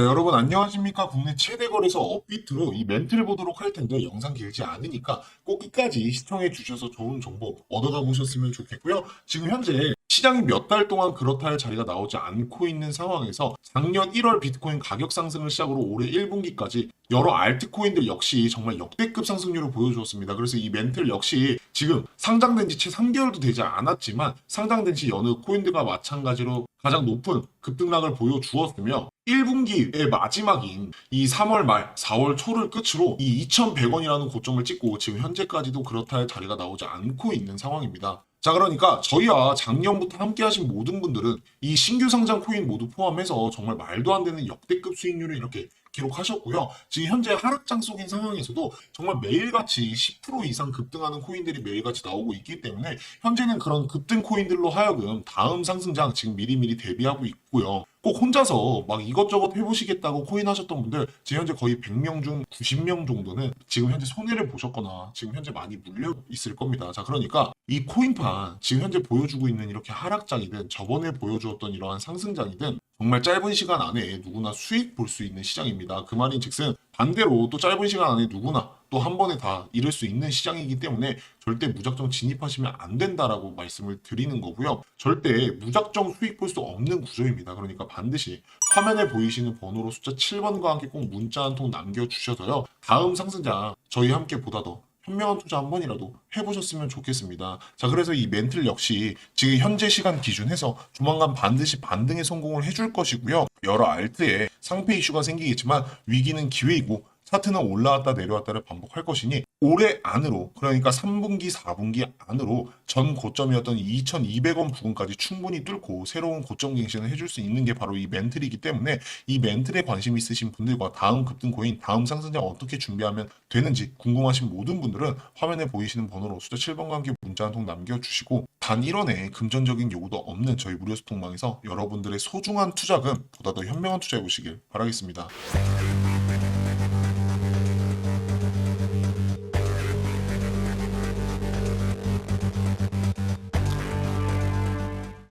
네, 여러분 안녕하십니까 국내 최대 거래소 업비트로 이 멘트를 보도록 할 텐데 영상 길지 않으니까 꼭 끝까지 시청해 주셔서 좋은 정보 얻어가 보셨으면 좋겠고요 지금 현재 시장이 몇 달 동안 그렇다 할 자리가 나오지 않고 있는 상황에서 작년 1월 비트코인 가격 상승을 시작으로 올해 1분기까지 여러 알트코인들 역시 정말 역대급 상승률을 보여주었습니다. 그래서 이 멘틀 역시 지금 상장된 지 채 3개월도 되지 않았지만 상장된 지 여느 코인들과 마찬가지로 가장 높은 급등락을 보여주었으며 1분기의 마지막인 이 3월 말 4월 초를 끝으로 이 2,100원이라는 고점을 찍고 지금 현재까지도 그렇다 할 자리가 나오지 않고 있는 상황입니다. 자 그러니까 저희와 작년부터 함께 하신 모든 분들은 이 신규 상장 코인 모두 포함해서 정말 말도 안 되는 역대급 수익률을 이렇게 기록하셨고요. 지금 현재 하락장 속인 상황에서도 정말 매일같이 10% 이상 급등하는 코인들이 매일같이 나오고 있기 때문에 현재는 그런 급등 코인들로 하여금 다음 상승장 지금 미리미리 대비하고 있고요. 꼭 혼자서 막 이것저것 해보시겠다고 코인 하셨던 분들 지금 현재 거의 100명 중 90명 정도는 지금 현재 손해를 보셨거나 지금 현재 많이 물려 있을 겁니다. 자 그러니까 이 코인판 지금 현재 보여주고 있는 이렇게 하락장이든 저번에 보여주었던 이러한 상승장이든 정말 짧은 시간 안에 누구나 수익 볼 수 있는 시장입니다. 그 말인 즉슨 반대로 또 짧은 시간 안에 누구나 또 한 번에 다 잃을 수 있는 시장이기 때문에 절대 무작정 진입하시면 안 된다라고 말씀을 드리는 거고요. 절대 무작정 수익 볼 수 없는 구조입니다. 그러니까 반드시 화면에 보이시는 번호로 숫자 7번과 함께 꼭 문자 한 통 남겨주셔서요. 다음 상승장 저희 함께 보다 더 현명한 투자 한 번이라도 해보셨으면 좋겠습니다. 자, 그래서 이 멘틀 역시 지금 현재 시간 기준해서 조만간 반드시 반등에 성공을 해줄 것이고요. 여러 알트에 상패 이슈가 생기겠지만 위기는 기회이고 차트는 올라왔다 내려왔다를 반복할 것이니 올해 안으로 그러니까 3분기 4분기 안으로 전 고점이었던 2200원 부근까지 충분히 뚫고 새로운 고점 갱신을 해줄 수 있는 게 바로 이 멘틀이기 때문에 이 멘틀에 관심 있으신 분들과 다음 급등 코인 다음 상승장 어떻게 준비하면 되는지 궁금하신 모든 분들은 화면에 보이시는 번호로 숫자 7번과 함께 문자 한 통 남겨주시고 단 1원의 금전적인 요구도 없는 저희 무료 소통망에서 여러분들의 소중한 투자금 보다 더 현명한 투자해 보시길 바라겠습니다.